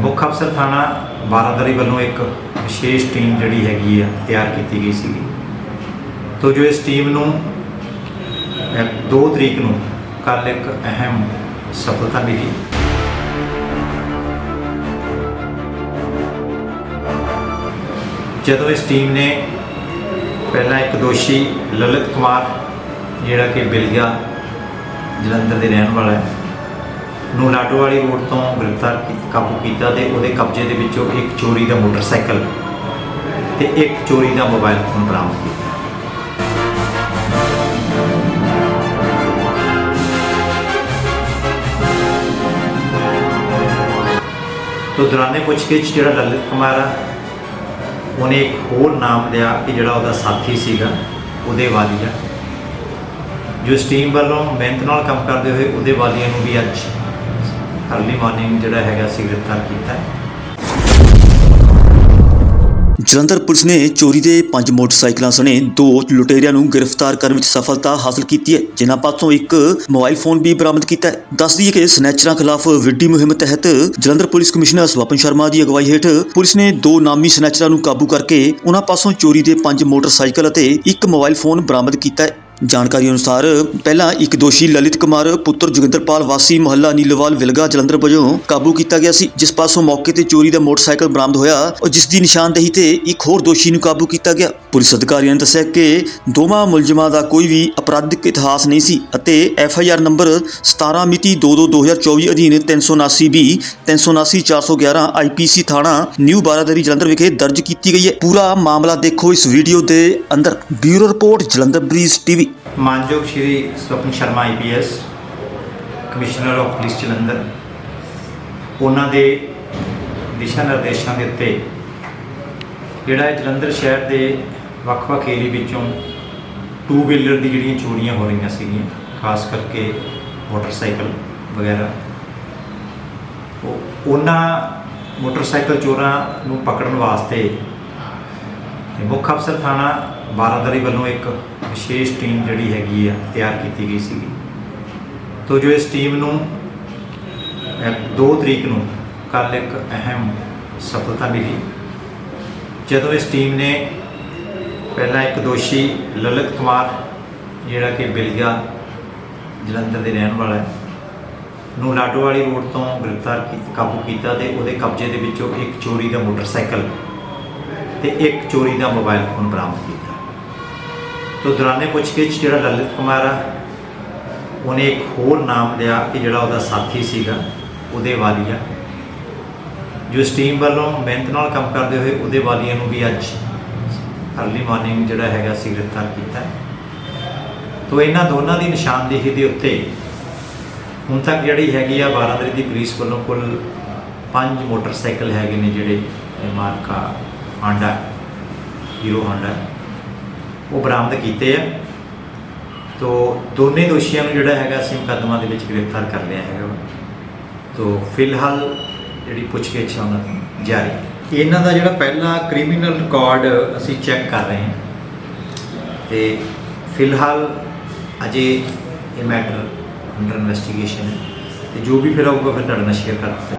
ਮੁੱਖ ਅਫਸਰ ਥਾਣਾ ਬਾਰਾਦਰੀ ਵੱਲੋਂ ਇੱਕ ਵਿਸ਼ੇਸ਼ ਟੀਮ ਜਿਹੜੀ ਹੈਗੀ ਆ, ਤਿਆਰ ਕੀਤੀ ਗਈ ਸੀਗੀ। ਤੋ ਜੋ ਇਸ ਟੀਮ ਨੂੰ 2 ਤਰੀਕ ਨੂੰ ਕੱਲ ਇੱਕ ਅਹਿਮ ਸਫਲਤਾ ਮਿਲੀ। ਜਦੋਂ ਇਸ ਟੀਮ ਨੇ ਪਹਿਲਾਂ ਇੱਕ ਦੋਸ਼ੀ ਲਲਿਤ ਕੁਮਾਰ, ਜਿਹੜਾ ਕਿ ਬਿਲਗਾ ਜਲੰਧਰ ਦੇ ਰਹਿਣ ਵਾਲਾ ਹੈ ਨੂੰ ਲਾਡੋਵਾਲੀ ਰੋਡ ਤੋਂ ਗ੍ਰਿਫਤਾਰ ਕੀ- ਕਾਬੂ ਕੀਤਾ ਤੇ ਉਹਦੇ ਕਬਜ਼ੇ ਦੇ ਵਿੱਚੋਂ ਇੱਕ ਚੋਰੀ ਦਾ ਮੋਟਰਸਾਈਕਲ ਤੇ ਇੱਕ ਚੋਰੀ ਦਾ ਮੋਬਾਈਲ ਫੋਨ ਬਰਾਮਦ ਕੀਤਾ। ਤੋ ਦੌਰਾਨੇ ਪੁੱਛਗਿੱਛ ਜਿਹੜਾ ਲਲਿਤ ਕੁਮਾਰ ਆ, ਉਹਨੇ ਇੱਕ ਹੋਰ ਨਾਮ ਲਿਆ ਕਿ ਜਿਹੜਾ ਉਹਦਾ ਸਾਥੀ ਸੀਗਾ, ਉਹਦੇ ਵਾਲੀਆ। ਜੋ ਇਸ ਟੀਮ ਵੱਲੋਂ ਮਿਹਨਤ ਨਾਲ ਕੰਮ ਕਰਦੇ ਹੋਏ ਉਹਦੇ ਵਾਲੀਆਂ ਨੂੰ ਵੀ ਅੱਜ ਅਰਲੀ ਮਾਰਨਿੰਗ ਜਿਹੜਾ ਹੈਗਾ ਸੀ, ਗ੍ਰਿਫਤਾਰ ਕੀਤਾ ਹੈ। ਜਲੰਧਰ ਪੁਲਿਸ ਨੇ ਚੋਰੀ ਦੇ ਪੰਜ ਮੋਟਰਸਾਈਕਲਾਂ ਸਣੇ ਦੋ ਲੁਟੇਰਿਆਂ ਨੂੰ ਗ੍ਰਿਫਤਾਰ ਕਰਨ ਵਿੱਚ ਸਫਲਤਾ ਹਾਸਲ ਕੀਤੀ ਹੈ, ਜਿਨ੍ਹਾਂ ਪਾਸੋਂ ਇੱਕ ਮੋਬਾਈਲ ਫੋਨ ਵੀ ਬਰਾਮਦ ਕੀਤਾ ਹੈ। ਦੱਸ ਦਈਏ ਕਿ ਸਨੈਚਰਾਂ ਖਿਲਾਫ ਵਿੱਢੀ ਮੁਹਿੰਮ ਤਹਿਤ ਜਲੰਧਰ ਪੁਲਿਸ ਕਮਿਸ਼ਨਰ ਸਵਪਨ ਸ਼ਰਮਾ ਦੀ ਅਗਵਾਈ ਹੇਠ ਪੁਲਿਸ ਨੇ ਦੋ ਨਾਮੀ ਸਨੈਚਰਾਂ ਨੂੰ ਕਾਬੂ ਕਰਕੇ ਉਹਨਾਂ ਪਾਸੋਂ ਚੋਰੀ ਦੇ ਪੰਜ ਮੋਟਰਸਾਈਕਲ ਅਤੇ ਇੱਕ ਮੋਬਾਈਲ ਫੋਨ ਬਰਾਮਦ ਕੀਤਾ ਹੈ। ਜਾਣਕਾਰੀ ਅਨੁਸਾਰ, ਪਹਿਲਾਂ ਇੱਕ ਦੋਸ਼ੀ ਲਲਿਤ ਕੁਮਾਰ, ਪੁੱਤਰ ਜੋਗਿੰਦਰਪਾਲ ਵਾਸੀ ਮੁਹੱਲਾ ਨੀਲਵਾਲ ਵਿਲਗਾ ਜਲੰਧਰ ਵਜੋਂ ਕਾਬੂ ਕੀਤਾ ਗਿਆ ਸੀ, ਜਿਸ ਪਾਸੋਂ ਮੌਕੇ ਤੇ ਚੋਰੀ ਦਾ ਮੋਟਰਸਾਈਕਲ ਬਰਾਮਦ ਹੋਇਆ ਔਰ ਜਿਸ ਦੀ ਨਿਸ਼ਾਨਦੇਹੀ ਤੇ ਇੱਕ ਹੋਰ ਦੋਸ਼ੀ ਨੂੰ ਕਾਬੂ ਕੀਤਾ ਗਿਆ। ਪੁਲਿਸ ਅਧਿਕਾਰੀਆਂ ਨੇ ਦੱਸਿਆ ਕਿ ਦੋਵਾਂ ਮੁਲਜ਼ਮਾਂ ਦਾ ਕੋਈ ਵੀ ਅਪਰਾਧਿਕ ਇਤਿਹਾਸ ਨਹੀਂ ਸੀ ਅਤੇ ਐਫ ਆਈ ਆਰ ਨੰਬਰ 17 ਮਿਤੀ 22/2024 ਅਧੀਨ 379 ਬੀ 379 411 ਆਈ ਪੀ ਸੀ ਥਾਣਾ ਨਿਊ ਬਾਰਾਦਰੀ ਜਲੰਧਰ ਵਿਖੇ ਦਰਜ ਕੀਤੀ ਗਈ ਹੈ। ਪੂਰਾ ਮਾਮਲਾ ਦੇਖੋ ਇਸ ਵੀਡੀਓ ਦੇ ਅੰਦਰ। Bureau report, Jalandhar breeze TV. ਮਾਨਯੋਗ Shri Swapan Sharma IPS commissioner of police Jalandhar, ਉਹਨਾਂ ਦੇ ਦਿਸ਼ਾ ਨਿਰਦੇਸ਼ਾਂ ਦੇ ਉੱਤੇ ਜਿਹੜਾ ਇਹ ਜਲੰਧਰ ਸ਼ਹਿਰ ਦੇ ਵੱਖ-ਵੱਖ ਏਰੀਏ ਵਿੱਚੋਂ ਟੂ ਵੀਲਰ ਦੀ ਜਿਹੜੀਆਂ ਚੋਰੀਆਂ ਹੋ ਰਹੀਆਂ ਸੀਗੀਆਂ, ਖਾਸ ਕਰਕੇ ਮੋਟਰਸਾਈਕਲ ਵਗੈਰਾ, ਉਹ ਉਹਨਾਂ ਮੋਟਰਸਾਈਕਲ ਚੋਰਾਂ ਨੂੰ ਪਕੜਨ ਵਾਸਤੇ ਮੁੱਖ ਅਫਸਰ ਥਾਣਾ ਬਾਰਾਦਰੀ ਵੱਲੋਂ ਇੱਕ ਵਿਸ਼ੇਸ਼ ਟੀਮ ਜਿਹੜੀ ਹੈਗੀ ਆ, ਤਿਆਰ ਕੀਤੀ ਗਈ ਸੀਗੀ। ਤੋ ਜੋ ਇਸ ਟੀਮ ਨੂੰ 2 ਤਰੀਕ ਨੂੰ ਕੱਲ ਇੱਕ ਅਹਿਮ ਸਫਲਤਾ ਮਿਲੀ। ਜਦੋਂ ਇਸ ਟੀਮ ਨੇ ਪਹਿਲਾਂ ਇੱਕ ਦੋਸ਼ੀ ਲਲਿਤ ਕੁਮਾਰ, ਜਿਹੜਾ ਕਿ ਬਿਲਗਾ ਜਲੰਧਰ ਦੇ ਰਹਿਣ ਵਾਲਾ ਹੈ, ਨੂੰ ਲਾਡੋਵਾਲੀ ਰੋਡ ਤੋਂ ਗ੍ਰਿਫਤਾਰ ਕੀ, ਕਾਬੂ ਕੀਤਾ ਤੇ ਉਹਦੇ ਕਬਜ਼ੇ ਦੇ ਵਿੱਚੋਂ ਇੱਕ ਚੋਰੀ ਦਾ ਮੋਟਰਸਾਈਕਲ ਤੇ ਇੱਕ ਚੋਰੀ ਦਾ ਮੋਬਾਈਲ ਫੋਨ ਬਰਾਮਦ ਕੀਤਾ। ਤੋ ਦੌਰਾਨੇ ਪੁੱਛਗਿੱਛ ਜਿਹੜਾ ਲਲਿਤ ਕੁਮਾਰ ਆ, ਉਹਨੇ ਇੱਕ ਹੋਰ ਨਾਮ ਲਿਆ ਕਿ ਜਿਹੜਾ ਉਹਦਾ ਸਾਥੀ ਸੀਗਾ, ਉਹਦੇ ਵਾਲੀਆ ਜੋ ਇਸ ਟੀਮ ਵੱਲੋਂ ਮਿਹਨਤ ਨਾਲ ਕੰਮ ਕਰਦੇ ਹੋਏ ਉਹਦੇ ਵਾਲੀਆ ਨੂੰ ਵੀ ਅੱਜ ਅਰਲੀ ਮਾਰਨਿੰਗ ਜਿਹੜਾ ਹੈਗਾ ਸੀ ਗ੍ਰਿਫਤਾਰ ਕੀਤਾ ਹੈ। ਇਹਨਾਂ ਦੋਨਾਂ ਦੀ ਨਿਸ਼ਾਨਦੇਹੀ ਦੇ ਉੱਤੇ ਹੁਣ ਤੱਕ ਜਿਹੜੀ ਹੈਗੀ ਆ ਬਾਰਾਦਰੀ ਦੀ ਪੁਲਿਸ ਵੱਲੋਂ ਕੁੱਲ ਪੰਜ ਮੋਟਰਸਾਈਕਲ ਹੈਗੇ ਨੇ ਜਿਹੜੇ ਇਹ ਮਾਰਕਾ ਹਾਂਡਾ ਹੀਰੋ ਹਾਂਡਾ ਉਹ ਬਰਾਮਦ ਕੀਤੇ ਆ। ਤੋ ਦੋਨੇ ਦੋਸ਼ੀਆਂ ਨੂੰ ਜਿਹੜਾ ਹੈਗਾ ਅਸੀਂ ਮੁਕੱਦਮਾ ਦੇ ਵਿੱਚ ਗ੍ਰਿਫਤਾਰ ਕਰ ਲਿਆ ਹੈਗਾ ਤੋ ਫਿਲਹਾਲ ਜਿਹੜੀ ਪੁੱਛਗਿੱਛ ਆ ਉਹਨਾਂ ਦੀ ਜਾਰੀ। ਹੈ। ਇਹਨਾਂ ਦਾ ਜਿਹੜਾ ਪਹਿਲਾ ਕ੍ਰਿਮੀਨਲ ਰਿਕਾਰਡ ਅਸੀਂ ਚੈੱਕ ਕਰ ਰਹੇ ਹਾਂ। ਤੇ ਫਿਲਹਾਲ ਅਜੇ ਇਹ ਮੈਟਰ ਅੰਡਰ ਇਨਵੈਸਟੀਗੇਸ਼ਨ ਹੈ। ਤੇ ਜੋ ਵੀ ਫਿਰ ਆਊਗਾ ਫਿਰ ਤੁਹਾਡੇ ਨਾਲ ਸ਼ੇਅਰ ਕਰ ਦਿੱਤਾ